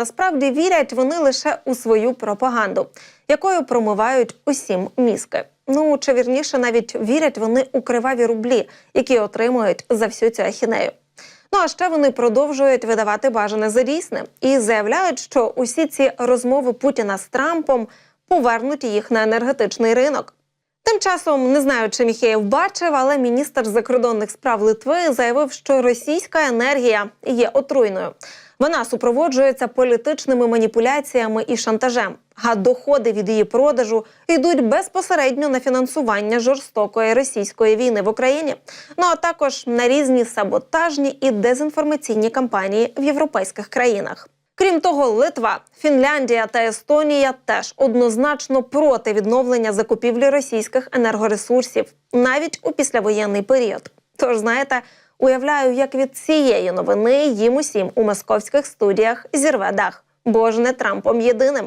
Насправді вірять вони лише у свою пропаганду, якою промивають усім мізки. Ну чи вірніше, навіть вірять вони у криваві рублі, які отримують за всю цю ахінею. Ну а ще вони продовжують видавати бажане за дійсне і заявляють, що усі ці розмови Путіна з Трампом повернуть їх на енергетичний ринок. Тим часом не знаю, чи Міхеєв бачив, але міністр закордонних справ Литви заявив, що російська енергія є отруйною. Вона супроводжується політичними маніпуляціями і шантажем. А доходи від її продажу йдуть безпосередньо на фінансування жорстокої російської війни в Україні. Ну а також на різні саботажні і дезінформаційні кампанії в європейських країнах. Крім того, Литва, Фінляндія та Естонія теж однозначно проти відновлення закупівлі російських енергоресурсів навіть у післявоєнний період. Тож, знаєте, уявляю, як від цієї новини їм усім у московських студіях зірве дах, бо ж не Трампом єдиним.